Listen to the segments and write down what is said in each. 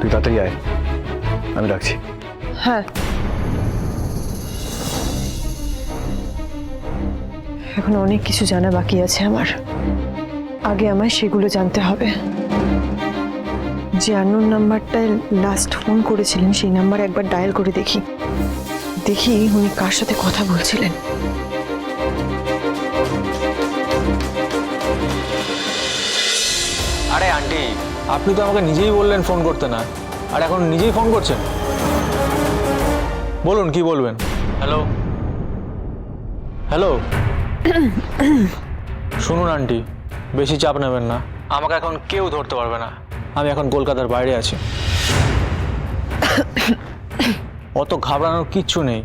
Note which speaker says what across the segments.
Speaker 1: তুই তাড়াতাড়ি আয়। আমি রাখছি।
Speaker 2: হ্যাঁ। এখন অনেক কিছু জানা বাকি আছে আমার। আগে আমায় সেগুলো জানতে হবে। যে আননোন নাম্বারটায় লাস্ট ফোন করেছিলেন সেই নাম্বার একবার ডায়াল করে দেখি। দেখি উনি কার সাথে কথা বলছিলেন।
Speaker 3: আরে আন্টি আপনি তো আমাকে নিজেই বললেন ফোন করতে না। আর এখন নিজেই ফোন করছেন? বলুন কি বলবেন? হ্যালো। হ্যালো। শুনুন আন্টি বেশি চাপ নেবেন না। আমাকে এখন কেউ ধরতে পারবে না। আমি এখন কলকাতার বাইরে আছি। অত ঘাবড়ানোর কিচ্ছু নেই।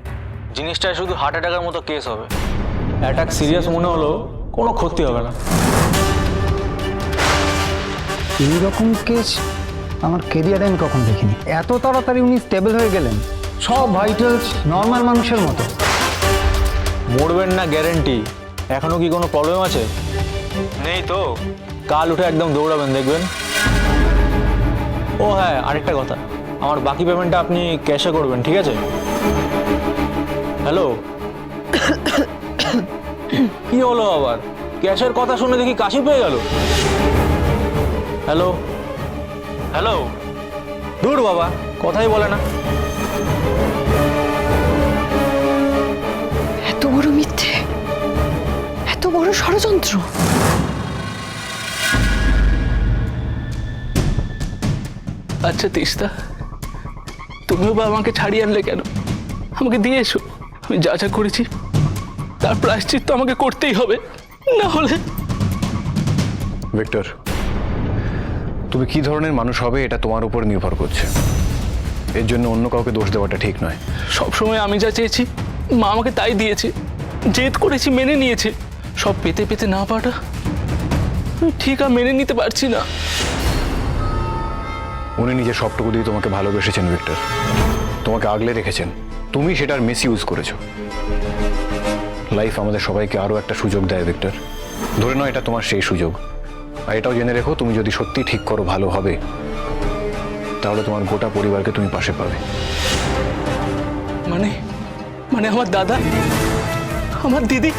Speaker 3: জিনিসটা শুধু হার্ট অ্যাটাকের মতো কেস হবে। অ্যাটাক সিরিয়াস মনে হলো কোনো ক্ষতি হবে না।
Speaker 4: এইরকম কেস আমার কেরিয়ারে আমি কখন দেখিনি। এত তাড়াতাড়ি উনি স্টেবল হয়ে গেলেন, সব ভাইটালস নর্মাল মানুষের মতো।
Speaker 3: মরবেন না গ্যারেন্টি এখনও কি কোনো প্রবলেম আছে? নেই তো। কাল উঠে একদম দৌড়াবেন, দেখবেন। ও হ্যাঁ আরেকটা কথা। আমার বাকি পেমেন্টটা আপনি ক্যাশে করবেন, ঠিক আছে? হ্যালো কি হলো আবার? ক্যাশের কথা শুনে দেখি কাশি পেয়ে গেল। হ্যালো? হ্যালো? দূর বাবা কথাই বলে না।
Speaker 2: এত বড় মিথ্যে এত বড় ষড়যন্ত্র।
Speaker 5: আচ্ছা তিস্তা তুমিও বা আমাকে ছাড়িয়ে আনলে কেন? আমাকে দিয়ে এসো আমি যা যা করেছি তার প্রায়শ্চিত্ত আমাকে করতেই হবে। না হলে
Speaker 1: ভিক্টর তুমি কি ধরনের মানুষ হবে এটা তোমার উপর নির্ভর করছে? এর জন্য অন্য কাউকে দোষ দেওয়াটা ঠিক নয়।
Speaker 5: সবসময় আমি যা চেয়েছি, মা আমাকে তাই দিয়েছে। জেদ করেছি, মেনে নিয়েছে। সব পেতে পেতে না পাটা ঠিক আর মেনে নিতে পারছি না।
Speaker 1: উনি নিজের সবটুকু দিয়ে তোমাকে ভালোবেসেছেন, ভিক্টর। তোমাকে আগলে রেখেছেন। তুমি সেটার মিস ইউজ করেছ। লাইফ আমাদের সবাইকে আরও একটা সুযোগ দেয়, ভিক্টর। ধরে নাও এটা তোমার সেই সুযোগ। আর এটাও জেনে রেখো তুমি যদি সত্যি ঠিক করো ভালো হবে। তাহলে তোমার গোটা পরিবারকে তুমি পাশে পাবে।
Speaker 5: মানে? মানে আমার দাদা? আমার দিদি?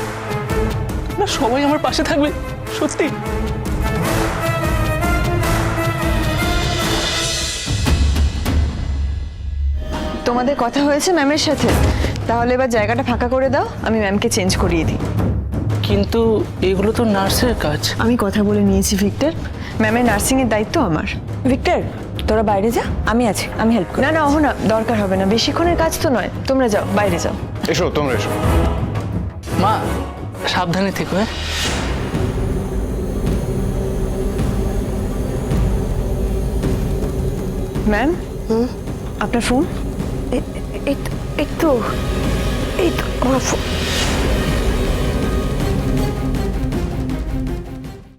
Speaker 5: না সবাই আমার পাশে থাকবে সত্যি?
Speaker 2: তোমাদের কথা হয়েছে ম্যামের সাথে। তাহলে এবার জায়গাটা ফাঁকা করে দাও আমি ম্যামকে চেঞ্জ করিয়ে দিই।
Speaker 5: কিন্তু এগুলো তো নার্সের কাজ।
Speaker 2: আমি কথা বলে নিয়েছি ভিক্টর। ম্যামের নার্সিং এর দায়িত্ব আমার। ভিক্টর তোরা বাইরে যা। আমি আছি আমি হেল্প করি না না অহনা দরকার হবে না। বেশিক্ষণের কাজ তো নয়। তোমরা যাও বাইরে যাও।
Speaker 1: এসো তোমরা এসো।
Speaker 5: মা সাবধানে থেকো হ্যাঁ?
Speaker 2: ম্যাম? আপনার ফোন?
Speaker 6: এই তো এই তো আমার ফো-